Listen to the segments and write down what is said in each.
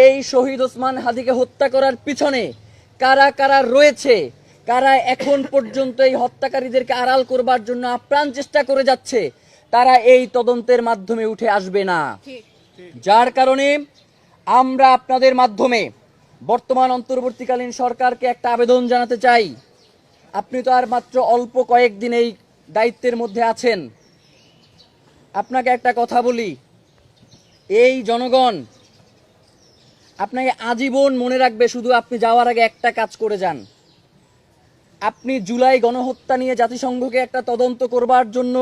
এই শহীদ ওসমান হাদিকে হত্যা করার পিছনে কারা কারা রয়েছে, কারা এখন পর্যন্ত এই হত্যাকারীদেরকে আড়াল করবার জন্য আপ্রাণ চেষ্টা করে যাচ্ছে, তারা এই তদন্তের মাধ্যমে উঠে আসবে না। যার কারণে আমরা আপনাদের মাধ্যমে বর্তমান অন্তর্বর্তীকালীন সরকারকে একটা আবেদন জানাতে চাই। আপনি তো আর মাত্র অল্প কয়েকদিন এই দায়িত্বের মধ্যে আছেন। আপনাকে একটা কথা বলি। এই জনগণ আপনাকে আজীবন মনে রাখবে শুধু আপনি যাওয়ার আগে একটা কাজ করে যান। আপনি জুলাই গণহত্যা নিয়ে জাতিসংঘকে একটা তদন্ত করবার জন্য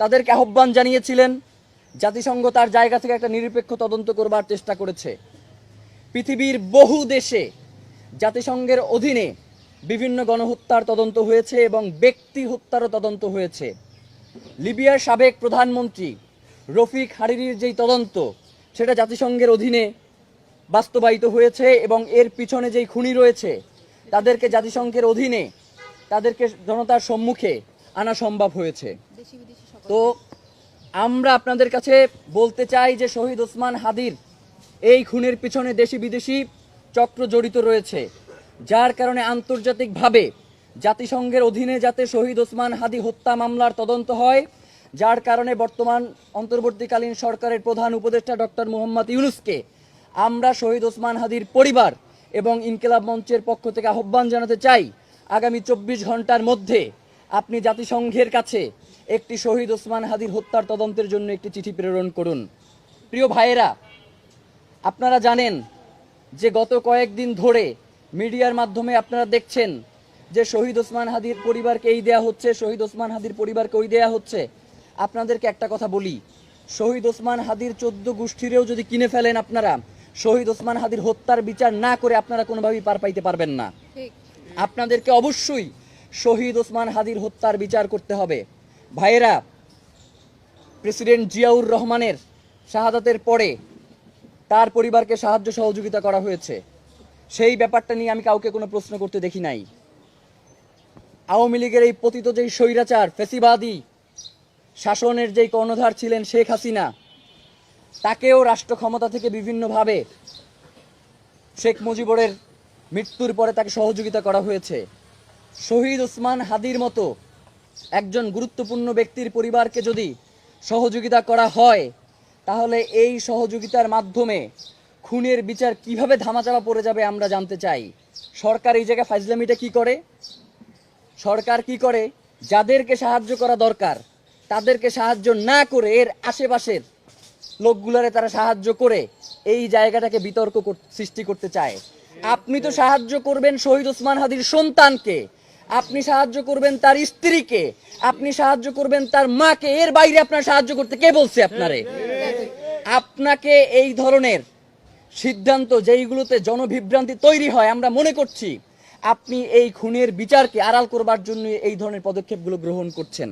তাদেরকে আহ্বান জানিয়েছিলেন। জাতিসংঘ তার জায়গা থেকে একটা নিরপেক্ষ তদন্ত করবার চেষ্টা করেছে। পৃথিবীর বহু দেশে জাতিসংঘের অধীনে বিভিন্ন গণহত্যার তদন্ত হয়েছে এবং ব্যক্তি হত্যারও তদন্ত হয়েছে। লিবিয়ার সাবেক প্রধানমন্ত্রী রফিক হারিরির যেই তদন্ত, সেটা জাতিসংঘের অধীনে বাস্তবায়িত হয়েছে এবং এর পিছনে যেই খুনি রয়েছে, তাদেরকে জাতিসংঘের অধীনে, তাদেরকে জনতার সম্মুখে আনা সম্ভব হয়েছে। তো আমরা আপনাদের কাছে বলতে চাই যে শহীদ ওসমান হাদির এই খুনের পিছনে দেশি বিদেশি চক্র জড়িত রয়েছে, যার কারণে আন্তর্জাতিকভাবে জাতিসংঘের অধীনে যাতে শহীদ ওসমান হাদি হত্যা মামলার তদন্ত হয়, যার কারণে বর্তমান অন্তর্বর্তীকালীন সরকারের প্রধান উপদেষ্টা ডক্টর মোহাম্মদ ইউনুসকে আমরা শহীদ ওসমান হাদির পরিবার এবং ইনকিলাব মঞ্চের পক্ষ থেকে আহ্বান জানাতে চাই, আগামী চব্বিশ ঘণ্টার মধ্যে আপনি জাতিসংঘের কাছে একটি শহীদ ওসমান হাদির হত্যার তদন্তের জন্য একটি চিঠি প্রেরণ করুন। প্রিয় ভাইয়েরা, আপনারা জানেন যে গত কয়েকদিন ধরে মিডিয়ার মাধ্যমে আপনারা দেখছেন যে শহীদ ওসমান হাদির পরিবারকে এই দেয়া হচ্ছে, শহীদ ওসমান হাদির পরিবারকে ওই দেয়া হচ্ছে। আপনাদেরকে একটা কথা বলি, শহীদ ওসমান হাদির চোদ্দ গোষ্ঠীরেও যদি কিনে ফেলেন আপনারা শহীদ ওসমান হাদির হত্যার বিচার না করে আপনারা কোনোভাবেই পার পাইতে পারবেন না। আপনাদেরকে অবশ্যই শহীদ ওসমান হাদির হত্যার বিচার করতে হবে। ভাইয়েরা প্রেসিডেন্ট জিয়াউর রহমানের শাহাদাতের পরে তার পরিবারকে সাহায্য সহযোগিতা করা হয়েছে। সেই ব্যাপারটা নিয়ে আমি কাউকে কোনো প্রশ্ন করতে দেখি নাই। আওয়ামী লীগের এই পতিত যেই স্বৈরাচার ফেসিবাদী শাসনের যেই কর্ণধার ছিলেন শেখ হাসিনা তাকেও রাষ্ট্র ক্ষমতা থেকে বিভিন্নভাবে শেখ মুজিবরের মৃত্যুর পরে তাকে সহযোগিতা করা হয়েছে। শহীদ ওসমান হাদির মতো একজন গুরুত্বপূর্ণ ব্যক্তির পরিবারকে যদি সহযোগিতা করা হয়, তাহলে এই সহযোগিতার মাধ্যমে খুনের বিচার কীভাবে ধামাচাপা পড়ে যাবে আমরা জানতে চাই। সরকার এই জায়গায় ফাইজলামিটা কি করে? সরকার কি করে? যাদেরকে সাহায্য করা দরকার, তাদেরকে সাহায্য না করে এর আশেপাশের লোকগুলারে তারা সাহায্য করে এই জায়গাটাকে বিতর্ক সৃষ্টি করতে চায়। আপনি তো সাহায্য করবেন শহীদ ওসমান হাদির সন্তানকে। আপনি সাহায্য করবেন তার স্ত্রীকে। আপনি সাহায্য করবেন তার মাকে। এর বাইরে আপনার সাহায্য করতে কে বলছে আপনারে? আপনাকে এই ধরনের সিদ্ধান্ত যেইগুলোতে জনবিভ্রান্তি তৈরি হয়, আমরা মনে করছি, আপনি এই খুনের বিচারকে আড়াল করবার জন্য এই ধরনের পদক্ষেপগুলো গ্রহণ করছেন।